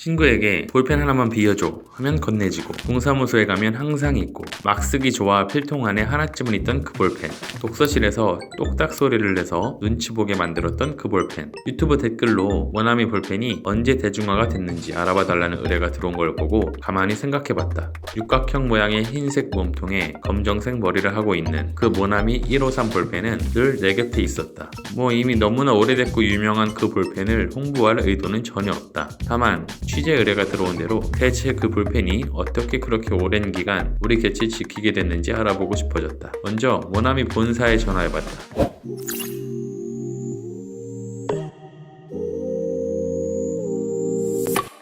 친구에게 볼펜 하나만 빌려줘 하면 건네지고 동사무소에 가면 항상 있고 막 쓰기 좋아 필통 안에 하나쯤은 있던 그 볼펜. 독서실에서 똑딱 소리를 내서 눈치 보게 만들었던 그 볼펜. 유튜브 댓글로 원아미 볼펜이 언제 대중화가 됐는지 알아봐 달라는 의뢰가 들어온 걸 보고 가만히 생각해봤다. 육각형 모양의 흰색 몸통에 검정색 머리를 하고 있는 그 모나미 153 볼펜은 늘 내 곁에 있었다. 뭐 이미 너무나 오래됐고 유명한 그 볼펜을 홍보할 의도는 전혀 없다. 다만 취재 의뢰가 들어온 대로 대체 그 볼펜이 어떻게 그렇게 오랜 기간 우리 곁을 지키게 됐는지 알아보고 싶어졌다. 먼저 모나미 본사에 전화해봤다.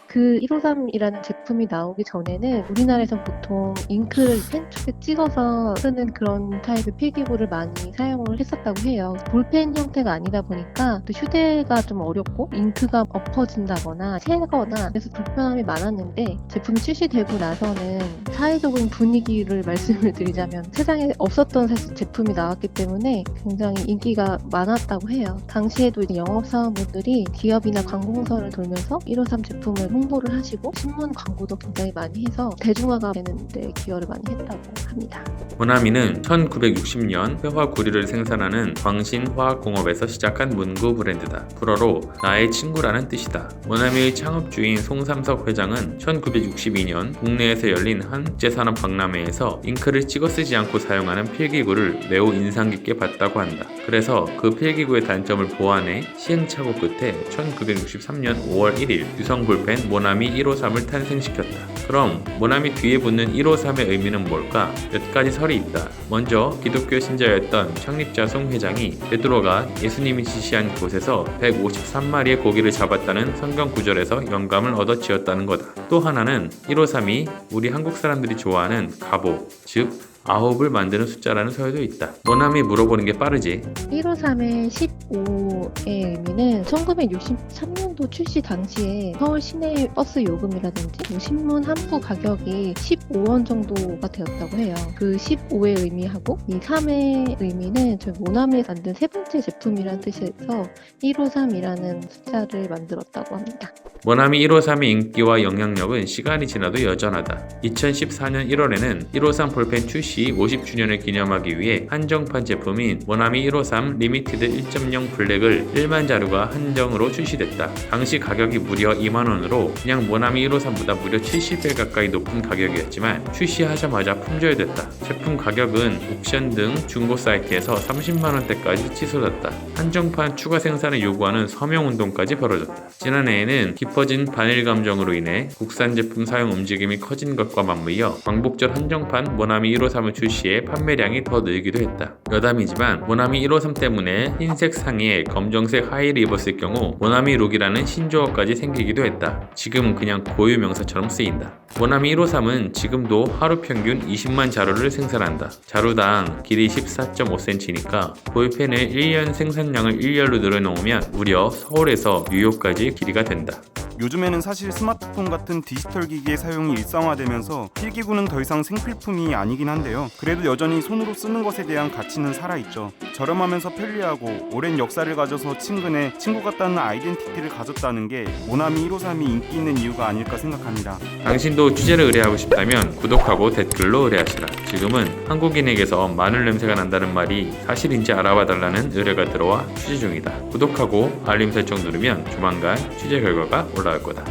그 153이라는 제품이 나오기 전에는 우리나라에선 보통 잉크를 펜 쪽에 찍어서 쓰는 그런 타입의 필기구를 많이 사용을 했었다고 해요. 볼펜 형태가 아니다 보니까 또 휴대가 좀 어렵고 잉크가 엎어진다거나 새거나 그래서 불편함이 많았는데 제품이 출시되고 나서는 사회적인 분위기를 말씀을 드리자면 세상에 없었던 사실 제품이 나왔기 때문에 굉장히 인기가 많았다고 해요. 당시에도 영업사원분들이 기업이나 관공서를 돌면서 153 제품을 홍보를 하시고 신문 광고도 굉장히 많이 해서 대중화가 되는데 기여를 많이 했다고 합니다. 모나미는 1960년 회화 구리를 생산하는 광신화학공업에서 시작한 문구 브랜드다. 불어로 나의 친구라는 뜻이다. 모나미의 창업주인 송삼석 회장은 1962년 국내에서 열린 한 국제산업 박람회에서 잉크를 찍어 쓰지 않고 사용하는 필기구를 매우 인상 깊게 봤다고 한다. 그래서 그 필기구의 단점을 보완해 시행착오 끝에 1963년 5월 1일 유성 볼펜 모나미 153을 탄생시켰다. 그럼 모나미 뒤에 붙는 153의 의미는 뭘까? 몇 가지 설이 있다. 먼저 기독교 신자였던 창립자 송 회장이 베드로가 예수님이 지시한 곳에서 153마리의 고기를 잡았다는 성경 구절에서 영감을 얻어 지었다는 거다. 또 하나는 153이 우리 한국 사람들이 좋아하는 가보, 즉 아홉을 만드는 숫자라는 설도 있다. 모나미 물어보는 게 빠르지. 153의 15의 의미는 1963년도 출시 당시에 서울 시내 버스 요금이라든지 뭐 신문 한 부 가격이 15원 정도가 되었다고 해요. 그 15의 의미하고 이 3의 의미는 저희 모나미에 만든 세 번째 제품이라는 뜻에서 153이라는 숫자를 만들었다고 합니다. 모나미 153의 인기와 영향력은 시간이 지나도 여전하다. 2014년 1월에는 153 볼펜 출시 50주년을 기념하기 위해 한정판 제품인 모나미 153 리미티드 1.0 블랙을 1만 자루가 한정으로 출시됐다. 당시 가격이 무려 2만원으로 그냥 모나미 153보다 무려 70배 가까이 높은 가격이었지만 출시하자마자 품절됐다. 제품 가격은 옥션 등 중고 사이트에서 30만원대까지 치솟았다. 한정판 추가 생산을 요구하는 서명운동까지 벌어졌다. 지난해에는 깊어진 반일 감정으로 인해 국산 제품 사용 움직임이 커진 것과 맞물려 광복절 한정판 모나미 153을 출시해 판매량이 더 늘기도 했다. 여담이지만 모나미 153 때문에 흰색 상의에 검정색 하의를 입었을 경우 모나미 룩이라는 신조어까지 생기기도 했다. 지금은 그냥 고유 명사처럼 쓰인다. 모나미 153은 지금도 하루 평균 20만 자루를 생산한다. 자루당 길이 14.5cm니까 볼펜의 1년 생산량을 1열로 늘어놓으면 무려 서울에서 뉴욕까지 길이가 된다. 요즘에는 사실 스마트폰 같은 디지털 기기의 사용이 일상화되면서 필기구는 더 이상 생필품이 아니긴 한데요. 그래도 여전히 손으로 쓰는 것에 대한 가치는 살아있죠. 저렴하면서 편리하고 오랜 역사를 가져서 친근해 친구 같다는 아이덴티티를 가졌다는 게 모나미 153이 인기 있는 이유가 아닐까 생각합니다. 당신도 취재를 의뢰하고 싶다면 구독하고 댓글로 의뢰하시라. 지금은 한국인에게서 마늘 냄새가 난다는 말이 사실인지 알아봐 달라는 의뢰가 들어와 취재 중이다. 구독하고 알림 설정 누르면 조만간 취재 결과가 올라올 거다.